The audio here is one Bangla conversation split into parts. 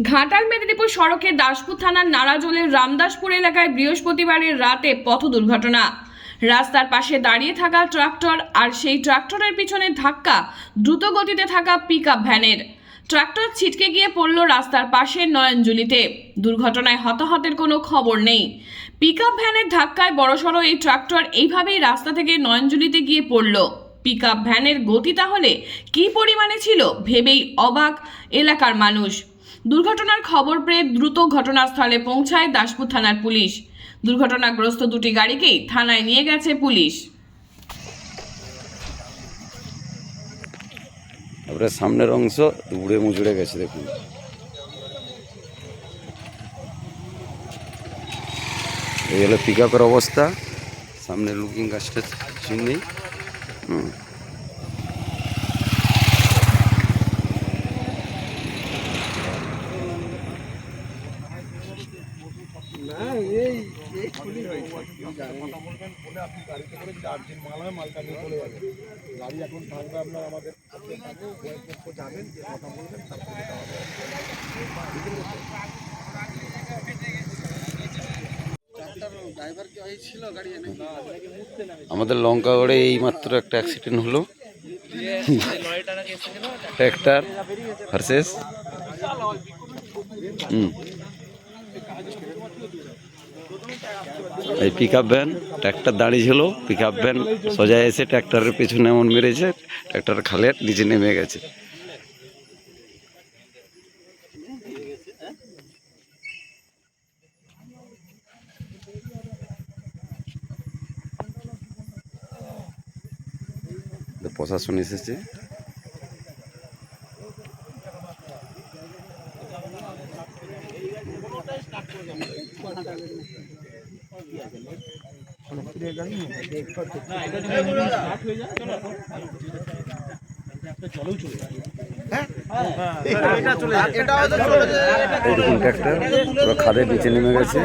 ঘাটাল মেদিনীপুর সড়কে দাসপুর থানার নারাজলের রামদাসপুর এলাকায় বৃহস্পতিবারের রাতে পথ দুর্ঘটনা। রাস্তার পাশে দাঁড়িয়ে থাকা ট্রাক্টর আর সেই ট্রাক্টরের পিছনে ধাক্কা, দ্রুত গতিতে থাকা পিকআপ ভ্যানের। ট্রাক্টর ছিটকে গিয়ে পড়ল রাস্তার পাশে নয়নজুলিতে। দুর্ঘটনায় হতাহতের কোনো খবর নেই। পিকআপ ভ্যানের ধাক্কায় বড়সড় এই ট্রাক্টর এইভাবেই রাস্তা থেকে নয়নজুলিতে গিয়ে পড়ল। পিকআপ ভ্যানের গতি তাহলে কী পরিমাণে ছিল ভেবেই অবাক এলাকার মানুষ। দুর্ঘটনার খবর পেয়ে দ্রুত ঘটনাস্থলে পৌঁছায় দাসপুর থানার পুলিশ। দুর্ঘটনাগ্রস্ত দুটি গাড়িকেই থানায় নিয়ে গেছে পুলিশ। তারপরে সামনের অংশ উড়ে মুচড়ে গেছে দেখুন। এই হলো পিক আপের অবস্থা। সামনে লুকিং গাছটা কিছু নেই হুম। আমাদের লঙ্কাগড়ে এই মাত্র একটা অ্যাক্সিডেন্ট হলো ট্র্যাক্টর ভার্সেস হুম। এই পিক আপ ভ্যান ট্র্যাক্টর দাঁড়িয়ে ছিল। পিক আপ ভ্যান সোজা এসে ট্র্যাক্টরের পেছনে এমন মেরেছে ট্র্যাক্টর খালের নিচে নেমে গেছে। প্রশাসন এসেছে। খাদের নিচে নেমে গেছে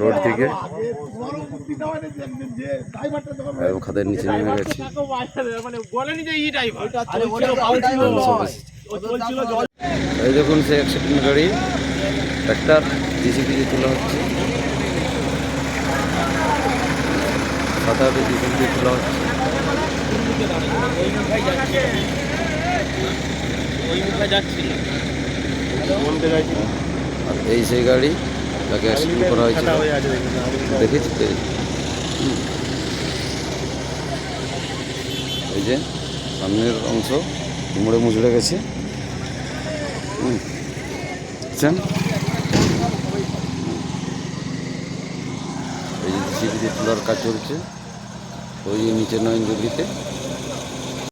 রোড থেকে খাদের নিচে নেমে গেছে। এই দেখুন সেই অ্যাক্সিডেন্ট গাড়ি। ট্র্যাক্টর জিসিপি দিয়ে তোলা হচ্ছে। সাঁতারে জিসিপি দিয়ে তোলা হচ্ছে। আর এই সেই গাড়ি তাকে অ্যাক্সিডেন্ট করা হয়েছে দেখেছি তো? এই যে সামনের অংশ মুড়ে মুচড়ে গেছে। দেখছেন এই যে দিয়ে তোলার কাজ চলছে ওই নিচে নিচে নয়নজলিতে।